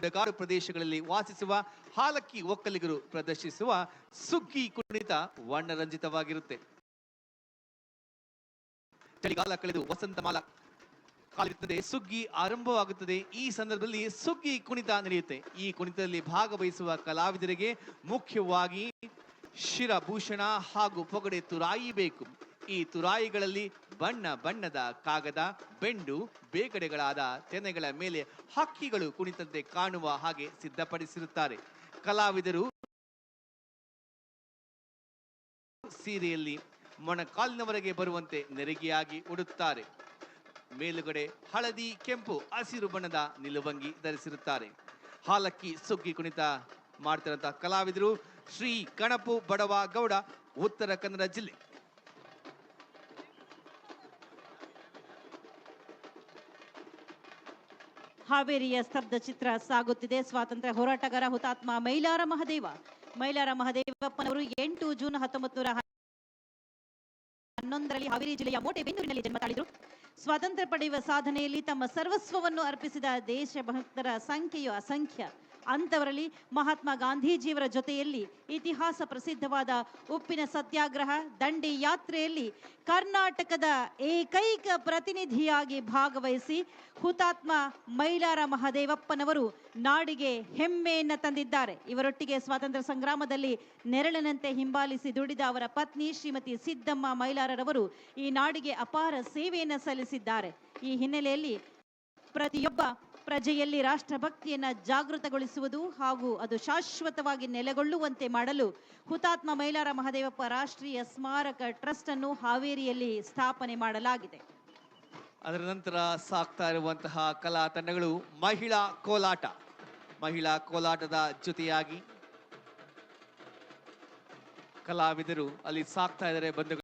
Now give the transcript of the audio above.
ಗುಡ್ಡಗಾಡು ಪ್ರದೇಶಗಳಲ್ಲಿ ವಾಸಿಸುವ ಹಾಲಕ್ಕಿ ಒಕ್ಕಲಿಗರು ಪ್ರದರ್ಶಿಸುವ ಸುಗ್ಗಿ ಕುಣಿತ ವರ್ಣರಂಜಿತವಾಗಿರುತ್ತೆ. ಚಳಿಗಾಲ ಕಳೆದು ವಸಂತ ಮಾಲ ಕಾಲಿರುತ್ತದೆ. ಸುಗ್ಗಿ ಆರಂಭವಾಗುತ್ತದೆ. ಈ ಸಂದರ್ಭದಲ್ಲಿ ಸುಗ್ಗಿ ಕುಣಿತ ನಡೆಯುತ್ತೆ. ಈ ಕುಣಿತದಲ್ಲಿ ಭಾಗವಹಿಸುವ ಕಲಾವಿದರಿಗೆ ಮುಖ್ಯವಾಗಿ ಶಿರಭೂಷಣ ಹಾಗೂ ಪೊಗಡೆ ತುರಾಯಿ ಬೇಕು. ಈ ತುರಾಯಿಗಳಲ್ಲಿ ಬಣ್ಣ ಬಣ್ಣದ ಕಾಗದ, ಬೆಂಡು, ಬೇಕಡೆಗಳಾದ ತೆನೆಗಳ ಮೇಲೆ ಹಕ್ಕಿಗಳು ಕುಣಿತಂತೆ ಕಾಣುವ ಹಾಗೆ ಸಿದ್ಧಪಡಿಸಿರುತ್ತಾರೆ. ಕಲಾವಿದರು ಸೀರೆಯಲ್ಲಿ ಮೊಣಕಾಲಿನವರೆಗೆ ಬರುವಂತೆ ನೆರಿಗೆಯಾಗಿ ಉಡುತ್ತಾರೆ. ಮೇಲುಗಡೆ ಹಳದಿ, ಕೆಂಪು, ಹಸಿರು ಬಣ್ಣದ ನಿಲುವಂಗಿ ಧರಿಸಿರುತ್ತಾರೆ. ಹಾಲಕ್ಕಿ ಸುಗ್ಗಿ ಕುಣಿತ ಮಾಡ್ತಿರುವಂತಹ ಕಲಾವಿದರು ಶ್ರೀ ಕಣಪು ಬಡವ ಗೌಡ, ಉತ್ತರ ಕನ್ನಡ ಜಿಲ್ಲೆ. ಹಾವೇರಿಯ ಸ್ತಬ್ಧ ಚಿತ್ರ ಸಾಗುತ್ತಿದೆ. ಸ್ವಾತಂತ್ರ್ಯ ಹೋರಾಟಗಾರ ಹುತಾತ್ಮ ಮೈಲಾರ ಮಹದೇವ. ಮೈಲಾರ ಮಹದೇವಪ್ಪನವರು ಎಂಟು ಜೂನ್ ಹತ್ತೊಂಬತ್ತು ನೂರ ಹನ್ನೊಂದರಲ್ಲಿ ಹಾವೇರಿ ಜಿಲ್ಲೆಯ ಮೋಟೆಬೆಂದೂರಿನಲ್ಲಿ ಜನ್ಮ ತಾಳಿದರು. ಸ್ವಾತಂತ್ರ್ಯ ಪಡೆಯುವ ಸಾಧನೆಯಲ್ಲಿ ತಮ್ಮ ಸರ್ವಸ್ವವನ್ನು ಅರ್ಪಿಸಿದ ದೇಶಭಕ್ತರ ಸಂಖ್ಯೆಯು ಅಸಂಖ್ಯ. ಅಂಥವರಲ್ಲಿ ಮಹಾತ್ಮ ಗಾಂಧೀಜಿಯವರ ಜೊತೆಯಲ್ಲಿ ಇತಿಹಾಸ ಪ್ರಸಿದ್ಧವಾದ ಉಪ್ಪಿನ ಸತ್ಯಾಗ್ರಹ, ದಂಡಿ ಯಾತ್ರೆಯಲ್ಲಿ ಕರ್ನಾಟಕದ ಏಕೈಕ ಪ್ರತಿನಿಧಿಯಾಗಿ ಭಾಗವಹಿಸಿ ಹುತಾತ್ಮ ಮೈಲಾರ ಮಹದೇವಪ್ಪನವರು ನಾಡಿಗೆ ಹೆಮ್ಮೆಯನ್ನು ತಂದಿದ್ದಾರೆ. ಇವರೊಟ್ಟಿಗೆ ಸ್ವಾತಂತ್ರ್ಯ ಸಂಗ್ರಾಮದಲ್ಲಿ ನೆರಳಿನಂತೆ ಹಿಂಬಾಲಿಸಿ ದುಡಿದ ಅವರ ಪತ್ನಿ ಶ್ರೀಮತಿ ಸಿದ್ದಮ್ಮ ಮೈಲಾರರವರು ಈ ನಾಡಿಗೆ ಅಪಾರ ಸೇವೆಯನ್ನು ಸಲ್ಲಿಸಿದ್ದಾರೆ. ಈ ಹಿನ್ನೆಲೆಯಲ್ಲಿ ಪ್ರತಿಯೊಬ್ಬ ಪ್ರಜೆಯಲ್ಲಿ ರಾಷ್ಟ್ರಭಕ್ತಿಯನ್ನು ಜಾಗೃತಗೊಳಿಸುವುದು ಹಾಗೂ ಅದು ಶಾಶ್ವತವಾಗಿ ನೆಲೆಗೊಳ್ಳುವಂತೆ ಮಾಡಲು ಹುತಾತ್ಮ ಮೈಲಾರ ಮಹದೇವಪ್ಪ ರಾಷ್ಟ್ರೀಯ ಸ್ಮಾರಕ ಟ್ರಸ್ಟ್ ಅನ್ನು ಹಾವೇರಿಯಲ್ಲಿ ಸ್ಥಾಪನೆ ಮಾಡಲಾಗಿದೆ. ಅದರ ನಂತರ ಸಾಕ್ತಾ ಇರುವಂತಹ ಕಲಾ ತಂಡಗಳು ಮಹಿಳಾ ಕೋಲಾಟ. ಮಹಿಳಾ ಕೋಲಾಟದ ಜೊತೆಯಾಗಿ ಕಲಾವಿದರು ಅಲ್ಲಿ ಸಾಕ್ತಾ ಇದ್ದಾರೆ ಬಂಧುಗಳು.